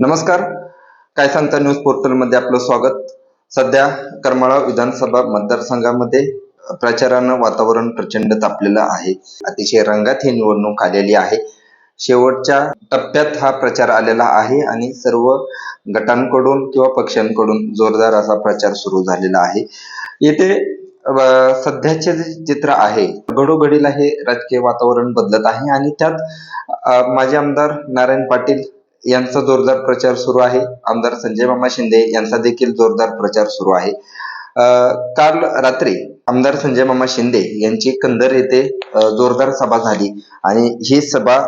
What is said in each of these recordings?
नमस्कार. काय सांगता न्यूज पोर्टलमध्ये आपलं स्वागत. सध्या करमाळा विधानसभा मतदारसंघामध्ये प्रचारानं वातावरण प्रचंड तापलेलं आहे. अतिशय रंगात ही निवडणूक आलेली आहे. शेवटच्या टप्प्यात हा प्रचार आलेला आहे आणि सर्व गटांकडून किंवा पक्षांकडून जोरदार असा प्रचार सुरू झालेला आहे. येथे सध्याचे जे चित्र आहे घडोघडीला हे राजकीय वातावरण बदलत आहे आणि त्यात माजी आमदार नारायण पाटील यांचा जोरदार प्रचार सुरू आहे. आमदार संजय मामा शिंदे यांचा देखील जोरदार प्रचार सुरू आहे. काल रात्री आमदार संजय मामा शिंदे यांची कंदर येथे जोरदार सभा झाली. आणि ही सभा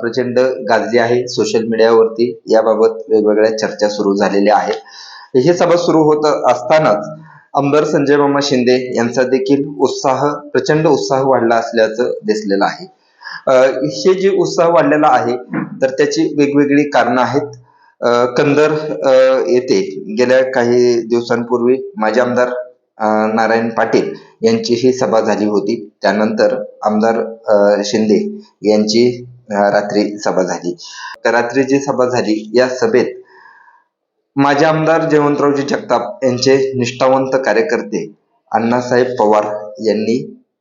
प्रचंड गाजली आहे. सोशल मीडियावरती याबाबत वेगवेगळ्या चर्चा सुरू झालेल्या आहेत. ही सभा सुरू होत असतानाच आमदार संजय मामा शिंदे यांचा देखील उत्साह प्रचंड उत्साह वाढला असल्याचं दिसलेलं आहे. हे जे उत्साह वाढलेला आहे तर त्याची वेगवेगळी कारणं आहेत. कंदर अ, येथे गेल्या काही दिवसांपूर्वी माजी आमदार नारायण पाटील यांची ही सभा झाली होती. त्यानंतर आमदार शिंदे यांची रात्री सभा झाली. तर रात्री जी सभा झाली या सभेत माजी आमदार जयवंतरावजी जगताप यांचे निष्ठावंत कार्यकर्ते अण्णासाहेब पवार यांनी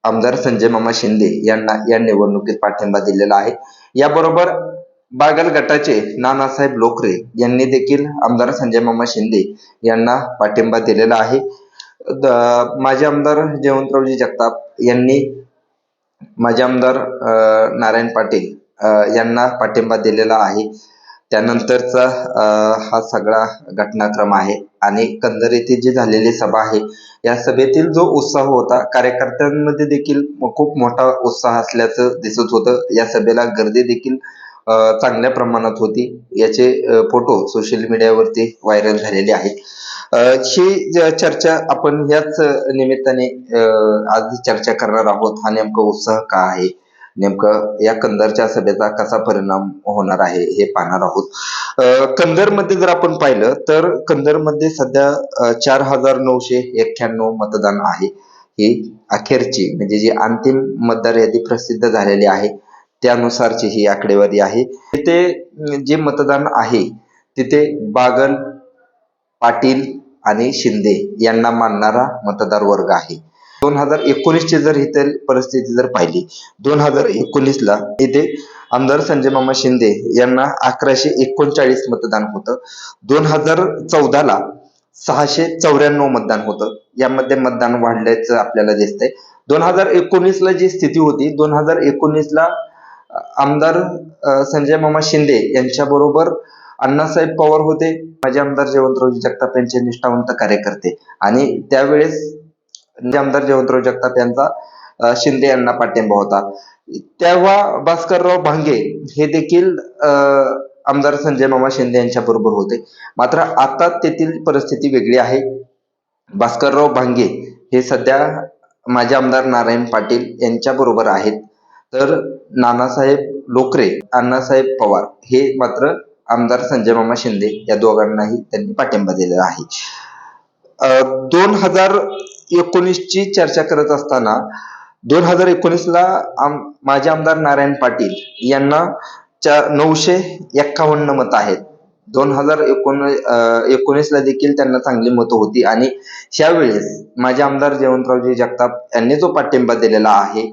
आमदार संजय मामा शिंदे यांना या निवडणुकीत पाठिंबा दिलेला आहे. याबरोबर बागल गटाचे नानासाहेब लोकरे यांनी देखील आमदार संजय मामा शिंदे यांना पाठिंबा दिलेला आहे. द- माजी आमदार जयवंतरावजी जगताप यांनी माजी आमदार नारायण पाटील यांना पाठिंबा दिलेला आहे. त्यानंतरचा अ, हा सगळा घटनाक्रम आहे आणि कंदर येथे जी झालेली सभा आहे या सभेतील जो उत्साह होता कार्यकर्त्यांमध्ये देखील खूप मोठा उत्साह असल्याचं दिसत होतं. या सभेला गर्दी देखील चांगल्या प्रमाणात होती. याचे फोटो सोशल मीडियावरती व्हायरल झालेले आहेत. ही चर्चा आपण याच निमित्ताने आज चर्चा करणार आहोत. हा नेमका उत्साह का आहे? नेमकं या कंदरच्या सभेचा कसा परिणाम होणार आहे हे पाहणार आहोत. कंदरमध्ये जर आपण पाहिलं तर कंदरमध्ये सध्या चार हजार नऊशे एक्क्याण्णव मतदान आहे. ही अखेरची म्हणजे जी अंतिम मतदार यादी प्रसिद्ध झालेली आहे त्यानुसारची ही आकडेवारी आहे. तिथे जे मतदान आहे तिथे बागल पाटील आणि शिंदे यांना मानणारा मतदार वर्ग आहे. दोन हजार एकोणीसची जर इथे परिस्थिती जर पाहिली दोन हजार एकोणीस ला इथे आमदार संजय मामा शिंदे यांना अकराशे एकोणचाळीस मतदान होतं. दोन हजार चौदाला सहाशे चौऱ्याण्णव मतदान होतं. यामध्ये मतदान वाढल्याचं आपल्याला दिसतंय. दोन हजार एकोणीसला जी स्थिती होती दोन हजार एकोणीसला आमदार संजय मामा शिंदे यांच्या बरोबर अण्णासाहेब पवार होते. माजी आमदार जयवंतरावजी जगताप यांचे निष्ठावंत कार्यकर्ते. आणि त्यावेळेस आमदार जयवंतराव जगताप यांचा शिंदे यांना पाठिंबा होता. तेव्हा भास्करराव भांगे हे देखील आमदार संजय मामा शिंदे यांच्या बरोबर होते. मात्र आता तेथील परिस्थिती वेगळी आहे. भास्करराव भांगे हे सध्या माजी आमदार नारायण पाटील यांच्या बरोबर आहेत. तर नानासाहेब लोकरे अण्णासाहेब पवार हे मात्र आमदार संजय मामा शिंदे या दोघांनाही त्यांनी पाठिंबा दिलेला आहे. दोन हजार एकोणीस ची चर्चा करत असताना दोन हजार एकोणीसला आम, माजी आमदार नारायण पाटील यांना चा- नऊशे एक्कावन्न मत आहेत. दोन हजार एकोण एकोणीस ला देखील त्यांना चांगली मतं होती आणि ह्यावेळेस माझे आमदार जयवंतरावजी जगताप यांनी जो पाठिंबा दिलेला आहे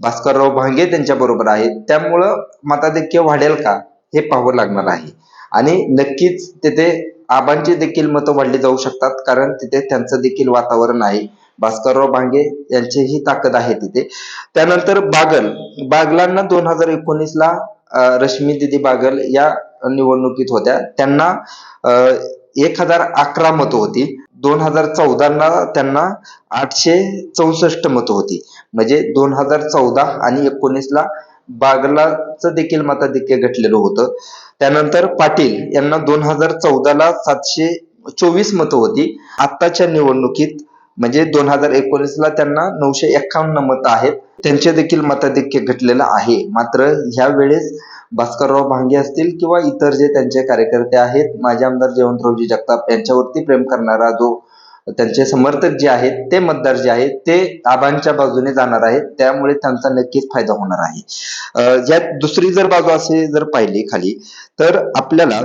भास्करराव भांगे त्यांच्या बरोबर आहेत त्यामुळं मताधिक्य वाढेल का हे पाहावं लागणार आहे. आणि नक्कीच तिथे आबांची देखील मतं वाढली जाऊ शकतात कारण तिथे त्यांचं देखील वातावरण आहे. भास्करराव भांगे यांचीही ताकद आहे तिथे. त्यानंतर बागल. बागलांना दोन हजार एकोणीस ला रश्मी दिदी बागल या निवडणुकीत होत्या. त्यांना एक हजार अकरा मतं होती. दोन हजार चौदाला त्यांना आठशे चौसष्ट मतं होती. म्हणजे दोन हजार चौदा आणि एकोणीसला बागलाचं देखील मताधिक्य घटलेलं होतं. त्यानंतर पाटील यांना दोन हजार चौदाला सातशे चोवीस मतं होती. आत्ताच्या निवडणुकीत म्हणजे दोन हजार एकोणीसला त्यांना नऊशे एक्कावन्न मतं आहेत. त्यांचे देखील मताधिक्य घटलेलं आहे. मात्र ह्या वेळेस भास्करराव भांगे असतील किंवा इतर जे त्यांचे कार्यकर्ते आहेत माजी आमदार जयवंतरावजी जगताप यांच्यावरती प्रेम करणारा जो त्यांचे समर्थक जे आहेत ते मतदार जे आहेत ते आबांच्या बाजूने जाणार आहेत. त्यामुळे त्यांचा नक्कीच फायदा होणार आहे. यात दुसरी जर बाजू असे जर पाहिली खाली तर आपल्याला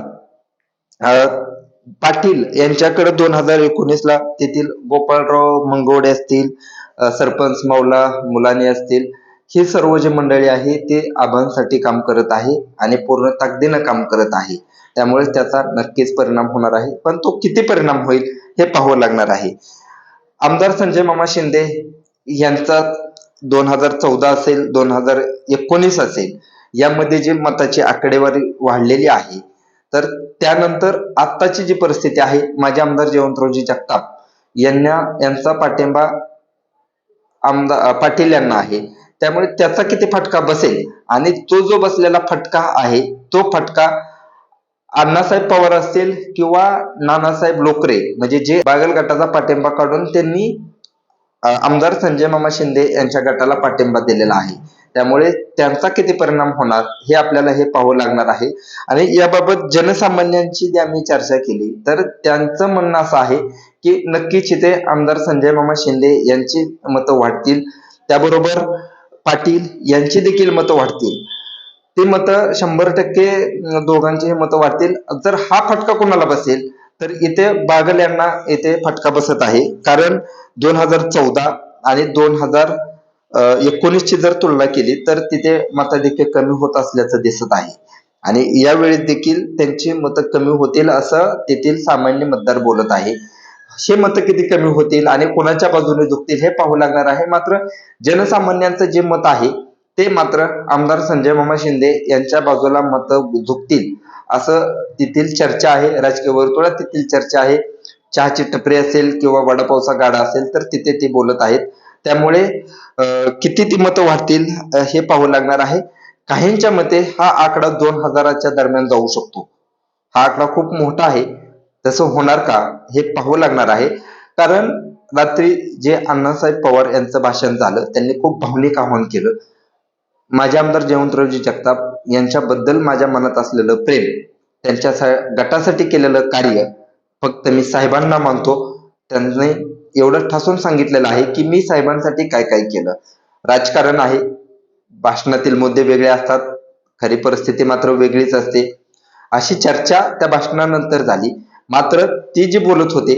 पाटील यांच्याकडे दोन हजार एकोणीस ला तेथील गोपाळराव मंगवडे असतील सरपंच मौला मुलानी असतील ही सर्व जी मंडळी आहे ते आबांसाठी काम करत आहे आणि पूर्ण ताकदीनं काम करत आहे. त्यामुळे त्याचा नक्कीच परिणाम होणार आहे. पण तो किती परिणाम होईल हे पाहावं लागणार आहे. आमदार संजय मामा शिंदे यांचा दोन हजार चौदा असेल दोन हजार एकोणीस असेल यामध्ये जी मताची आकडेवारी वाढलेली आहे तर त्यानंतर आत्ताची जी परिस्थिती आहे माझे आमदार जयवंतरावजी जगताप यांना यांचा पाठिंबा आमदार पाटील यांना आहे. त्यामुळे त्याचा किती फटका बसेल आणि तो जो बसलेला फटका आहे तो फटका अण्णासाहेब पवार असतील किंवा नानासाहेब लोकरे म्हणजे जे बागल गटाचा पाठिंबा काढून त्यांनी आमदार संजय मामा शिंदे यांच्या गटाला पाठिंबा दिलेला आहे. त्यामुळे त्यांचा किती परिणाम होणार हे आपल्याला हे पाहावं लागणार आहे. आणि याबाबत जनसामान्यांची जी आम्ही चर्चा केली तर त्यांचं म्हणणं असं आहे की नक्कीच इथे आमदार संजय मामा शिंदे यांची मतं वाढतील. त्याबरोबर पाटील यांची देखील मतं वाढतील. ती मतं शंभर टक्के दोघांचे दोघांची मतं वाढतील. जर हा फटका कोणाला बसेल तर इथे बागल यांना इथे फटका बसत आहे. कारण दोन हजार चौदा आणि दोन हजार एकोणीस ची जर तुलना केली तर तिथे मताधिक्य कमी होत असल्याचं दिसत आहे. आणि यावेळी देखील त्यांची मतं कमी होतील असं तेथील सामान्य मतदार बोलत आहे. हे मतं किती कमी होतील आणि कोणाच्या बाजूने झुकतील हे पाहू लागणार आहे. मात्र जनसामान्यांचं जे मत आहे ते मात्र आमदार संजय मामा शिंदे यांच्या बाजूला मत झुकतील असं तेथील चर्चा आहे. राजकीय वर्तुळात तेथील चर्चा आहे. चहाची टपरी असेल किंवा वडापावचा गाडा असेल तर तिथे ते बोलत आहेत. त्यामुळे किती ती मतं वाढतील हे पाहू लागणार आहे. काहींच्या मते हा आकडा दोन हजाराच्या दरम्यान जाऊ शकतो. हा आकडा खूप मोठा आहे. तसं होणार का हे पाहू लागणार आहे. कारण रात्री जे अण्णासाहेब पवार यांचं भाषण झालं त्यांनी खूप भावनिक आवाहन केलं. माझे आमदार जयवंतरावजी जगताप यांच्याबद्दल माझ्या मनात असलेलं प्रेम त्यांच्या गटासाठी केलेलं कार्य फक्त मी साहेबांना मानतो. त्यांनी एवढं ठासून सांगितलेलं आहे की मी साहेबांसाठी काय काय केलं. राजकारण आहे. भाषणातील मुद्दे वेगळे असतात. खरी परिस्थिती मात्र वेगळीच असते. अशी चर्चा त्या भाषणानंतर झाली. मात्र ती जी बोलत होते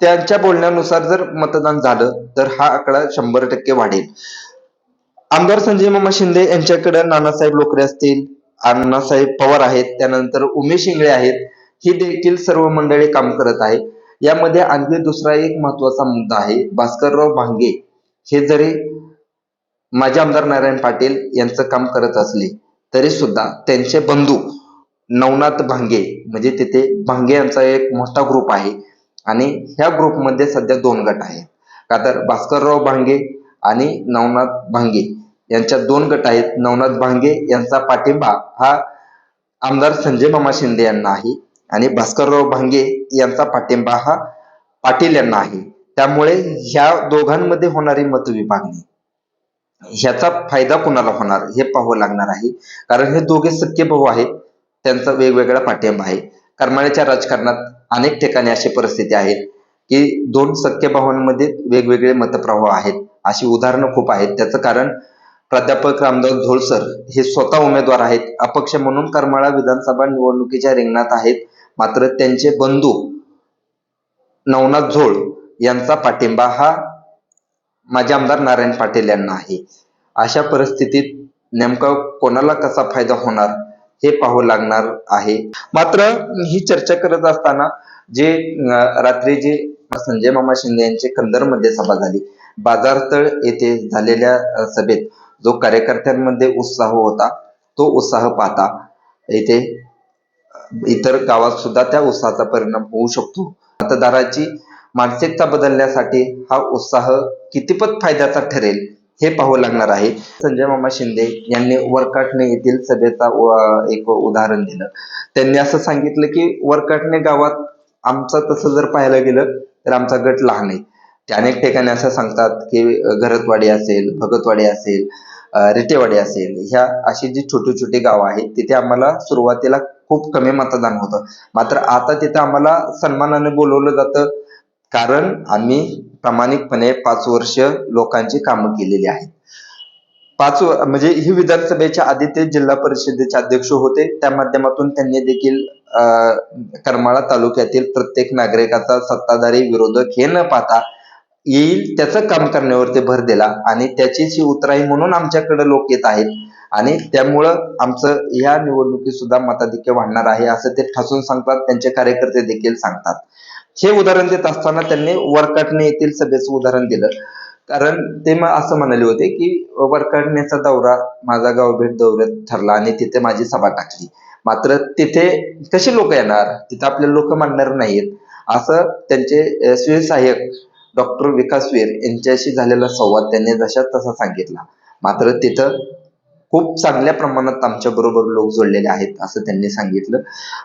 त्यांच्या बोलण्यानुसार जर मतदान झालं तर हा आकडा शंभर टक्के वाढेल. आमदार संजय मामा शिंदे यांच्याकडे नानासाहेब लोकरे असतील अण्णासाहेब पवार आहेत त्यानंतर उमेश इंगळे आहेत ही देखील सर्व मंडळी काम करत आहे यामध्ये आणखी दुसरा एक महत्त्वाचा मुद्दा आहे भास्करराव भांगे. हे जरी माजी आमदार नारायण पाटील यांचं काम करत असले तरी सुद्धा त्यांचे बंधू नवनाथ भांगे म्हणजे तिथे भांगे यांचा एक मोठा ग्रुप आहे. आणि ह्या ग्रुपमध्ये सध्या दोन गट आहेत. का तर भास्करराव भांगे आणि नवनाथ भांगे यांच्या दोन गट आहेत. नवनाथ भांगे यांचा पाठिंबा हा आमदार संजय मामा शिंदे यांना आहे आणि भास्करराव भांगे यांचा पाठिंबा हा पाटील यांना आहे. त्यामुळे ह्या दोघांमध्ये होणारी मतविभागणी ह्याचा फायदा कुणाला होणार हे पाहावं लागणार आहे. कारण हे दोघे सख्खे भाऊ आहेत त्यांचा वेगवेगळा पाठिंबा आहे. करमाळ्याच्या राजकारणात अनेक ठिकाणी अशी परिस्थिती आहे की दोन सख्य भावांमध्ये वेगवेगळे मतप्रवाह आहेत. अशी उदाहरणं खूप आहेत. त्याचं कारण प्राध्यापक रामदास झोळसर हे स्वतः उमेदवार आहेत. अपक्ष म्हणून करमाळा विधानसभा निवडणुकीच्या रिंगणात आहेत. मात्र त्यांचे बंधू नवनाथ झोळ यांचा पाठिंबा हा माझे आमदार नारायण पाटील यांना आहे. अशा परिस्थितीत नेमका कोणाला कसा फायदा होणार हे पाहावं लागणार आहे. मात्र ही चर्चा करत असताना जे रात्री जे संजय मामा शिंदे यांची कंदरमध्ये सभा झाली. बाजारतळ येथे झालेल्या सभेत जो कार्यकर्त्यांमध्ये उत्साह होता तो उत्साह पाहता येथे इतर गावात सुद्धा त्या उत्साहाचा परिणाम होऊ शकतो. मतदाराची मानसिकता बदलण्यासाठी हा उत्साह कितीपत फायद्याचा ठरेल हे पाहावं लागणार आहे. संजय मामा शिंदे यांनी वरकाटणे येथील सभेचा एक उदाहरण दिलं. त्यांनी असं सांगितलं की वरकाटणे गावात आमचं तसं जर पाहायला गेलं तर आमचा गट लहान आहे. ते अनेक ठिकाणी असं सांगतात की घरतवाडी असेल भगतवाडी असेल रिटेवाडी असेल ह्या अशी जी छोटी छोटी गावं आहेत तिथे आम्हाला सुरुवातीला खूप कमी मतदान होतं. मात्र आता तिथे आम्हाला सन्मानाने बोलवलं जातं कारण आम्ही प्रामाणिकपणे पाच वर्ष लोकांची कामं केलेली आहेत. पाच म्हणजे ही विधानसभेच्या आधी ते जिल्हा परिषदेचे अध्यक्ष होते त्या माध्यमातून त्यांनी देखील अं, करमाळा तालुक्यातील प्रत्येक नागरिकाचा सत्ताधारी विरोधक हे न पाहता येईल त्याचं काम करण्यावरती भर दिला आणि त्याचीच उतराई म्हणून आमच्याकडे लोक येत आहेत. आणि त्यामुळं आमचं ह्या निवडणुकीत सुद्धा मताधिक्य वाढणार आहे असं ते ठासून सांगतात त्यांचे कार्यकर्ते देखील सांगतात. हे उदाहरण देत असताना त्यांनी वरकाटणे येथील सभेचं उदाहरण दिलं. कारण ते मग असं म्हणाले होते की वरकाटण्याचा दौरा माझा गाव भेट दौऱ्यात ठरला आणि तिथे माझी सभा टाकली. मात्र तिथे कशी लोक येणार? तिथे आपले लोक मानणार नाहीत असं त्यांचे स्वयंसहाय्यक सहाय्यक डॉक्टर विकास वेर यांच्याशी झालेला संवाद त्यांनी जशा तसा सांगितला. मात्र तिथं खूप चांगल्या प्रमाणात आमच्या बरोबर लोक जोडलेले आहेत असं त्यांनी सांगितलं.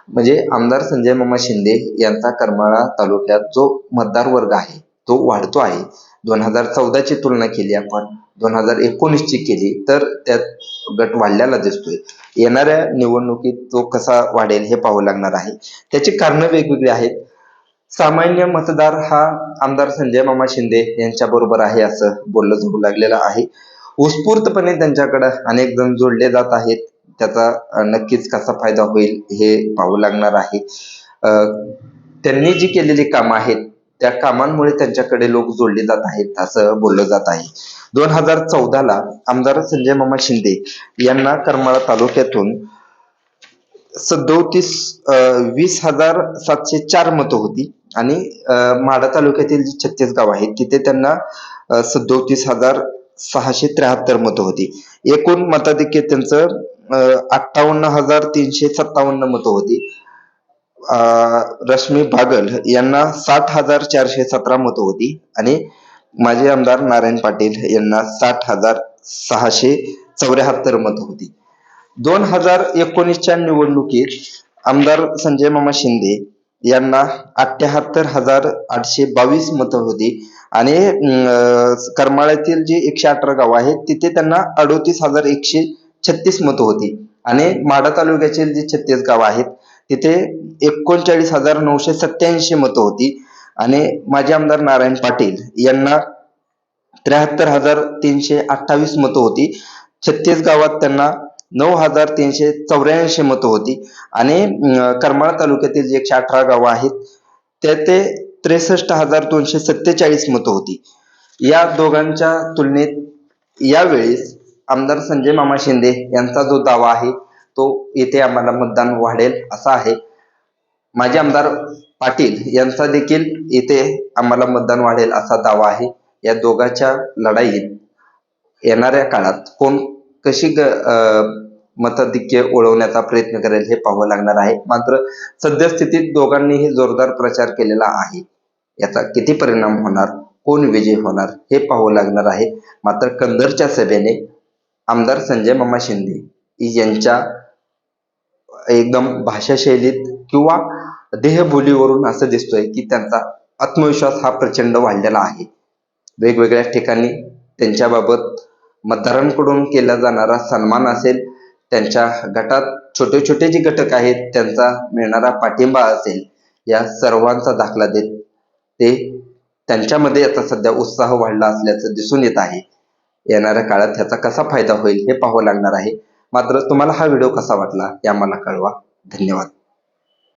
म्हणजे आमदार संजय मामा शिंदे यांचा करमाळा तालुक्यात जो मतदार वर्ग आहे तो वाढतो आहे. दोन हजार चौदाची तुलना केली आपण दोन हजार एकोणीसची केली तर त्यात गट वाढलेला दिसतोय. येणाऱ्या निवडणुकीत तो कसा वाढेल हे पाहावं लागणार आहे. त्याची कारणं वेगवेगळी आहेत. सामान्य मतदार हा आमदार संजय मामा शिंदे यांच्या बरोबर आहे असं बोललं जाऊ लागलेलं आहे. उत्स्फूर्तपणे त्यांच्याकडे अनेक जण जोडले जात आहेत. त्याचा नक्कीच कसा फायदा होईल हे पाहू लागणार आहे. त्यांनी जी केलेली कामं आहेत त्या कामांमुळे त्यांच्याकडे लोक जोडले जात आहेत असं बोललं जात आहे. दोन हजार चौदाला आमदार संजय मामा शिंदे यांना करमाळा तालुक्यातून सदोतीस वीस हजार सातशे चार मतं होती. आणि माडा माढा तालुक्यातील जी छत्तीस गाव आहेत तिथे त्यांना सदोतीस हजार सहाशे त्र्याहत्तर मतं होती. एकूण मताधिक्य त्यांचं अठ्ठावन्न हजार तीनशे सत्तावन्न मतं होती. रश्मी भागल यांना साठ हजार चारशे सतरा मतं होती. आणि माजी आमदार नारायण पाटील यांना साठ हजार सहाशे चौऱ्याहत्तर मतं होती. दोन हजार एकोणीसच्या निवडणुकीत आमदार संजय मामा शिंदे यांना अठ्याहत्तर हजार आठशे बावीस मतं होती. आणि करमाळ्यातील जे एकशे अठरा गाव आहेत तिथे त्यांना अडोतीस हजार एकशे छत्तीस मतं होती. आणि माढा तालुक्यातील जे छत्तीस गाव आहेत तिथे एकोणचाळीस हजार नऊशे सत्याऐंशी मतं होती. आणि माजी आमदार नारायण पाटील यांना त्र्याहत्तर हजार तीनशे अठ्ठावीस मतं होती. छत्तीस गावात त्यांना नऊ हजार तीनशे चौऱ्याऐंशी मतं होती. आणि करमाळ करमाळा तालुक्यातील जे एकशे अठरा गावं आहेत ते ते त्रेसष्ट हजार दोनशे सत्तेचाळीस मतं होती. या दोघांच्या तुलनेत यावेळेस आमदार संजय मामा शिंदे यांचा जो दावा आहे तो येथे आम्हाला मतदान वाढेल असा आहे. माजी आमदार पाटील यांचा देखील येथे आम्हाला मतदान वाढेल असा दावा आहे. या दोघांच्या लढाईत येणाऱ्या काळात कोण कशी ग अं, मताधिक्य ओळवण्याचा प्रयत्न करेल हे पाहावं लागणार आहे. मात्र सद्यस्थितीत दोघांनीही जोरदार प्रचार केलेला आहे. याचा किती परिणाम होणार? कोण विजय होणार? हे पाहावं लागणार आहे. मात्र कंदरच्या सभेने आमदार संजय मामा शिंदे यांच्या एकदम भाषाशैलीत किंवा देहबोलीवरून असं दिसतोय की त्यांचा आत्मविश्वास हा प्रचंड वाढलेला आहे. वेगवेगळ्या ठिकाणी त्यांच्याबाबत मतदारांकडून केला जाणारा सन्मान असेल त्यांच्या गटात छोटे छोटे जे घटक आहेत त्यांचा मिळणारा पाठिंबा असेल या सर्वांचा दाखला देत ते त्यांच्यामध्ये आता सध्या उत्साह वाढला असल्याचं दिसून येत आहे. येणाऱ्या काळात त्याचा कसा फायदा होईल हे पाहावं लागणार आहे. मात्र तुम्हाला हा व्हिडिओ कसा वाटला हे आम्हाला कळवा. धन्यवाद.